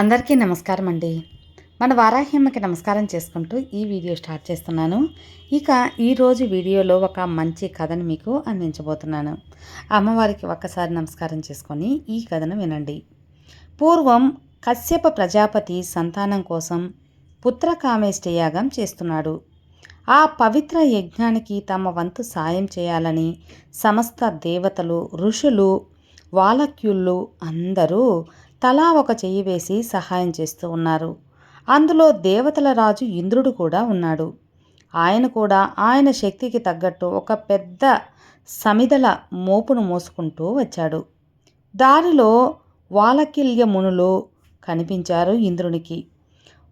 అందరికీ నమస్కారం అండి మన వారాహ్యమ్మకి నమస్కారం చేసుకుంటూ ఈ వీడియో స్టార్ట్ చేస్తున్నాను. ఇక ఈరోజు వీడియోలో ఒక మంచి కథను మీకు అందించబోతున్నాను. అమ్మవారికి ఒక్కసారి నమస్కారం చేసుకొని ఈ కథను వినండి. పూర్వం కశ్యప ప్రజాపతి సంతానం కోసం పుత్రకామేష్ట యాగం చేస్తున్నాడు. ఆ పవిత్ర యజ్ఞానికి తమ వంతు సాయం చేయాలని సమస్త దేవతలు ఋషులు వాలక్యుళ్ళు అందరూ తలా ఒక చెయ్యి వేసి సహాయం చేస్తూ ఉన్నారు. అందులో దేవతల రాజు ఇంద్రుడు కూడా ఉన్నాడు. ఆయన కూడా ఆయన శక్తికి తగ్గట్టు ఒక పెద్ద సమిదల మోపును మోసుకుంటూ వచ్చాడు. దారిలో వాలకిల్య మునులు కనిపించారు ఇంద్రునికి.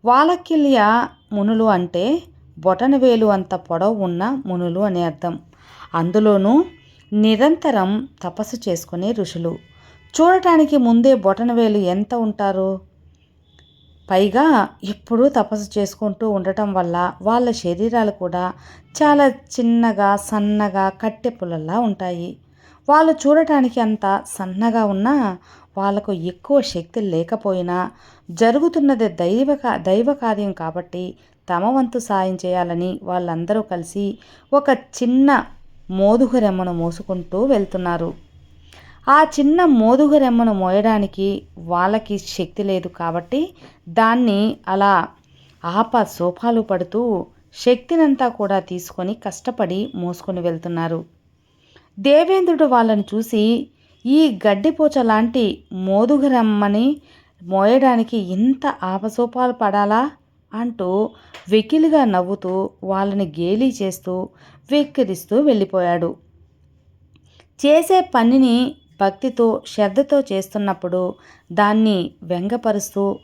వాలకిల్య మునులు అంటే బొటనవేలు అంత పొడవు ఉన్న మునులు అని అర్థం. అందులోనూ నిరంతరం తపస్సు చేసుకునే ఋషులు. చూడటానికి ముందే బొటనవేలు ఎంత ఉంటారు? పైగా ఎప్పుడూ తపస్సు చేసుకుంటూ ఉండటం వల్ల వాళ్ళ శరీరాలు కూడా చాలా చిన్నగా సన్నగా కట్టె పుల్లలా ఉంటాయి. వాళ్ళు చూడటానికి అంత సన్నగా ఉన్నా వాళ్ళకు ఎక్కువ శక్తి లేకపోయినా జరుగుతున్నది దైవ దైవ కార్యం కాబట్టి తమ వంతు సాయం చేయాలని వాళ్ళందరూ కలిసి ఒక చిన్న మోదుగు రెమ్మను మోసుకుంటూ వెళ్తున్నారు. ఆ చిన్న మోదుగు రెమ్మను మోయడానికి వాళ్ళకి శక్తి లేదు కాబట్టి దాన్ని అలా ఆప సోఫాలు పడుతూ శక్తినంతా కూడా తీసుకొని కష్టపడి మోసుకొని వెళ్తున్నారు. దేవేంద్రుడు వాళ్ళని చూసి ఈ గడ్డిపోచ లాంటి మోదుగరమ్మని మోయడానికి ఇంత ఆపసోపాలు పడాలా అంటూ వెకిలిగా నవ్వుతూ వాళ్ళని గేలీ చేస్తూ వెక్కిరిస్తూ వెళ్ళిపోయాడు. చేసే పనిని భక్తితో శ్రద్ధతో చేస్తున్నప్పుడు దాన్ని వ్యంగపరుస్తూ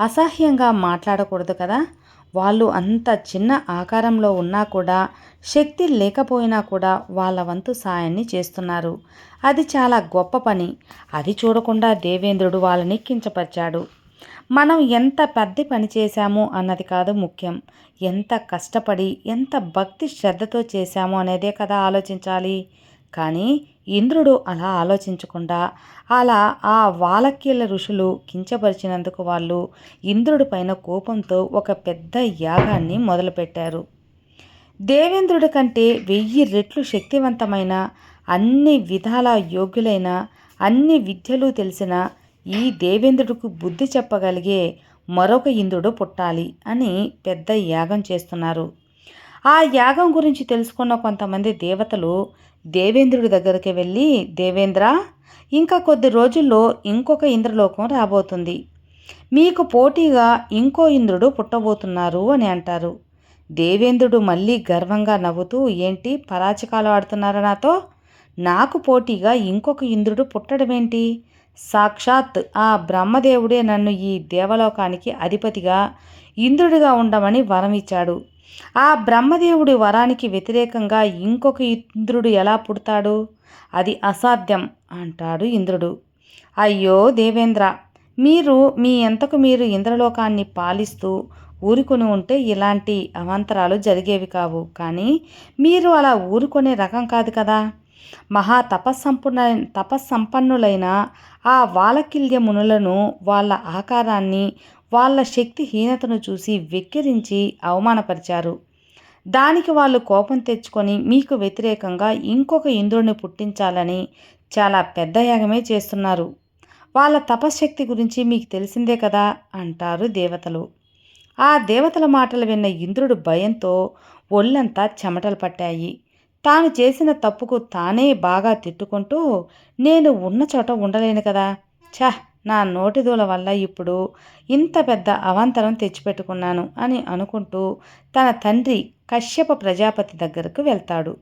అసహ్యంగా మాట్లాడకూడదు కదా. వాళ్ళు అంత చిన్న ఆకారంలో ఉన్నా కూడా శక్తి లేకపోయినా కూడా వాళ్ళ వంతు సాయాన్ని చేస్తున్నారు. అది చాలా గొప్ప పని. అది చూడకుండా దేవేంద్రుడు వాళ్ళని కించపరిచాడు. మనం ఎంత పెద్ద పని చేశాము అన్నది కాదు ముఖ్యం. ఎంత కష్టపడి ఎంత భక్తి శ్రద్ధతో చేశాము అనేదే కదా ఆలోచించాలి. కానీ ఇంద్రుడు అలా ఆలోచించకుండా అలా ఆ వాలక్యల ఋషులు కించపరిచినందుకు వాళ్ళు ఇంద్రుడి పైన కోపంతో ఒక పెద్ద యాగాన్ని మొదలుపెట్టారు. దేవేంద్రుడి కంటే వెయ్యి రెట్లు శక్తివంతమైన అన్ని విధాల యోగ్యులైన అన్ని విద్యలు తెలిసిన ఈ దేవేంద్రుడికి బుద్ధి చెప్పగలిగే మరొక ఇంద్రుడు పుట్టాలి అని పెద్ద యాగం చేస్తున్నారు. ఆ యాగం గురించి తెలుసుకున్న కొంతమంది దేవతలు దేవేంద్రుడి దగ్గరికి వెళ్ళి దేవేంద్ర ఇంకా కొద్ది రోజుల్లో ఇంకొక ఇంద్రలోకం రాబోతుంది. మీకు పోటీగా ఇంకో ఇంద్రుడు పుట్టబోతున్నారు అని అంటారు. దేవేంద్రుడు మళ్ళీ గర్వంగా నవ్వుతూ ఏంటి పరాచకాలు ఆడుతున్నారా నాతో? నాకు పోటీగా ఇంకొక ఇంద్రుడు పుట్టడమేంటి? సాక్షాత్ ఆ బ్రహ్మదేవుడే నన్ను ఈ దేవలోకానికి అధిపతిగా ఇంద్రుడిగా ఉండమని వరం ఇచ్చాడు ఆ బ్రహ్మదేవుడి వరానికి వ్యతిరేకంగా ఇంకొక ఇంద్రుడు ఎలా పుడతాడు? అది అసాధ్యం అంటాడు ఇంద్రుడు. అయ్యో దేవేంద్ర మీరు మీ ఎంతకు మీరు ఇంద్రలోకాన్ని పాలిస్తూ ఊరుకొని ఉంటే ఇలాంటి అవాంతరాలు జరిగేవి కావు. కానీ మీరు అలా ఊరుకునే రకం కాదు కదా. మహా తపస్సంపన్న తపస్సంపన్నులైన ఆ వాలకిల్య మునులను వాళ్ళ ఆకారాన్ని వాళ్ళ శక్తిహీనతను చూసి వెక్కిరించి అవమానపరిచారు. దానికి వాళ్ళు కోపం తెచ్చుకొని మీకు వ్యతిరేకంగా ఇంకొక ఇంద్రుడిని పుట్టించాలని చాలా పెద్ద యాగమే చేస్తున్నారు. వాళ్ళ తపశ్శక్తి గురించి మీకు తెలిసిందే కదా అంటారు దేవతలు. ఆ దేవతల మాటలు విన్న ఇంద్రుడు భయంతో ఒళ్ళంతా చెమటలు పట్టాయి. తాను చేసిన తప్పుకు తానే బాగా తిట్టుకుంటూ నేను ఉన్న చోట ఉండలేను కదా. ఛ! నా నోటిదూల వల్ల ఇప్పుడు ఇంత పెద్ద అవాంతరం తెచ్చిపెట్టుకున్నాను అని అనుకుంటూ తన తండ్రి కశ్యప ప్రజాపతి దగ్గరకు వెళ్తాడు.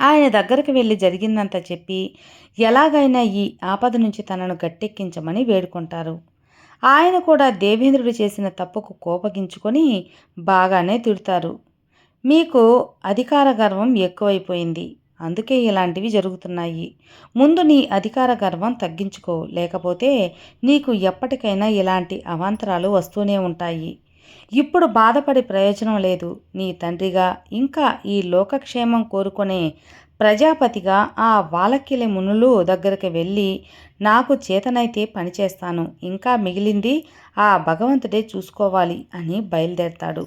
ఆయన దగ్గరకు వెళ్ళి జరిగిందంతా చెప్పి ఎలాగైనా ఈ ఆపద నుంచి తనను గట్టెక్కించమని వేడుకుంటారు. ఆయన కూడా దేవేంద్రుడు చేసిన తప్పుకు కోపగించుకొని బాగానే తిడతారు. మీకు అధికార గర్వం ఎక్కువైపోయింది. అందుకే ఇలాంటివి జరుగుతున్నాయి. ముందు నీ అధికార గర్వం తగ్గించుకో లేకపోతే నీకు ఎప్పటికైనా ఇలాంటి అవాంతరాలు వస్తూనే ఉంటాయి. ఇప్పుడు బాధపడి ప్రయోజనం లేదు. నీ తండ్రిగా ఇంకా ఈ లోకక్షేమం కోరుకునే ప్రజాపతిగా ఆ వాలక్కిలి మునులు దగ్గరికి వెళ్ళి నాకు చేతనైతే పని చేస్తాను ఇంకా మిగిలింది ఆ భగవంతుడే చూసుకోవాలి అని బయలుదేరతాడు.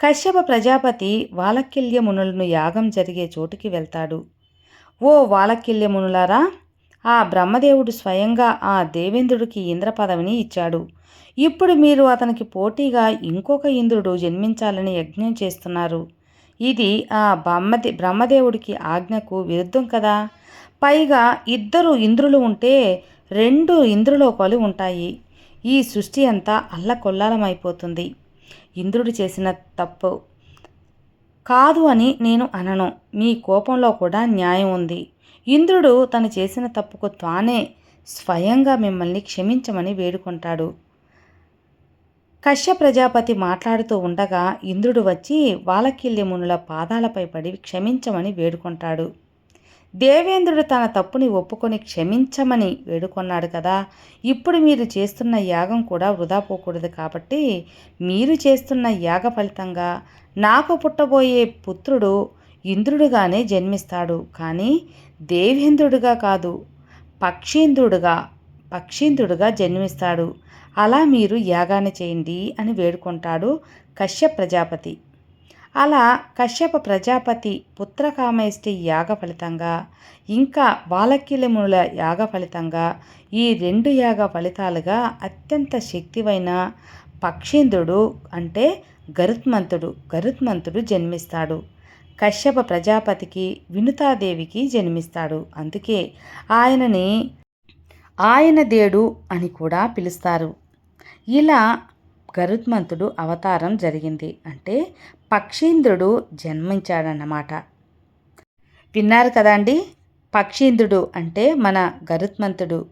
కశ్యప ప్రజాపతి వాలకిల్యమునులను యాగం జరిగే చోటుకి వెళ్తాడు. ఓ వాలకిల్యమునులారా ఆ బ్రహ్మదేవుడు స్వయంగా ఆ దేవేంద్రుడికి ఇంద్ర పదవిని ఇచ్చాడు. ఇప్పుడు మీరు అతనికి పోటీగా ఇంకొక ఇంద్రుడు జన్మించాలని యజ్ఞం చేస్తున్నారు. ఇది ఆ బ్రహ్మదే బ్రహ్మదేవుడికి ఆజ్ఞకు విరుద్ధం కదా? పైగా ఇద్దరు ఇంద్రులు ఉంటే రెండు ఇంద్రులోకాలు ఉంటాయి. ఈ సృష్టి అంతా అల్లకొల్లాలమైపోతుంది. ఇంద్రుడు చేసిన తప్పు. కాదు అని నేను అనను. మీ కోపంలో కూడా న్యాయం ఉంది. ఇంద్రుడు తను చేసిన తప్పుకు తానే స్వయంగా మిమ్మల్ని క్షమించమని వేడుకుంటాడు. కశ్య ప్రజాపతి మాట్లాడుతూ ఉండగా ఇంద్రుడు వచ్చి వాలకిల్లి మునుల పాదాలపై పడి క్షమించమని వేడుకుంటాడు. దేవేంద్రుడు తన తప్పుని ఒప్పుకొని క్షమించమని వేడుకొన్నాడు కదా. ఇప్పుడు మీరు చేస్తున్న యాగం కూడా వృధా పోకూడదు కాబట్టి మీరు చేస్తున్న యాగ ఫలితంగా నాకు పుట్టబోయే పుత్రుడు ఇంద్రుడుగానే జన్మిస్తాడు. కానీ దేవేంద్రుడుగా కాదు పక్షీంద్రుడుగా పక్షీంద్రుడుగా జన్మిస్తాడు. అలా మీరు యాగాన్ని చేయండి అని వేడుకుంటాడు కశ్యప ప్రజాపతి. అలా కశ్యప ప్రజాపతి పుత్రకామేష్టి యాగ ఫలితంగా ఇంకా బాలకిలిముల యాగ ఫలితంగా ఈ రెండు యాగ ఫలితాలుగా అత్యంత శక్తివైన పక్షేంద్రుడు అంటే గరుత్మంతుడు గరుత్మంతుడు జన్మిస్తాడు. కశ్యప ప్రజాపతికి వినుతాదేవికి జన్మిస్తాడు. అందుకే ఆయనని ఆయన దేడు అని కూడా పిలుస్తారు. ఇలా గరుత్మంతుడు అవతారం జరిగింది. అంటే పక్షీంద్రుడు జన్మించాడన్నమాట. విన్నారు కదా అండి? పక్షీంద్రుడు అంటే మన గరుత్మంతుడు.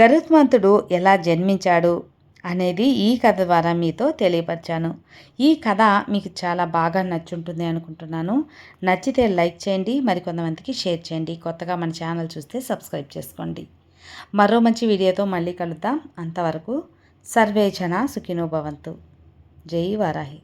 గరుత్మంతుడు ఎలా జన్మించాడు అనేది ఈ కథ ద్వారా మీతో తెలియపరిచాను. ఈ కథ మీకు చాలా బాగా నచ్చుంటుంది అనుకుంటున్నాను. నచ్చితే లైక్ చేయండి మరికొంతమందికి షేర్ చేయండి. కొత్తగా మన ఛానల్ చూస్తే సబ్స్క్రైబ్ చేసుకోండి. మరో మంచి వీడియోతో మళ్ళీ కలుద్దాం. అంతవరకు సర్వే జన సుఖినో భవంతు. జై వారాహి.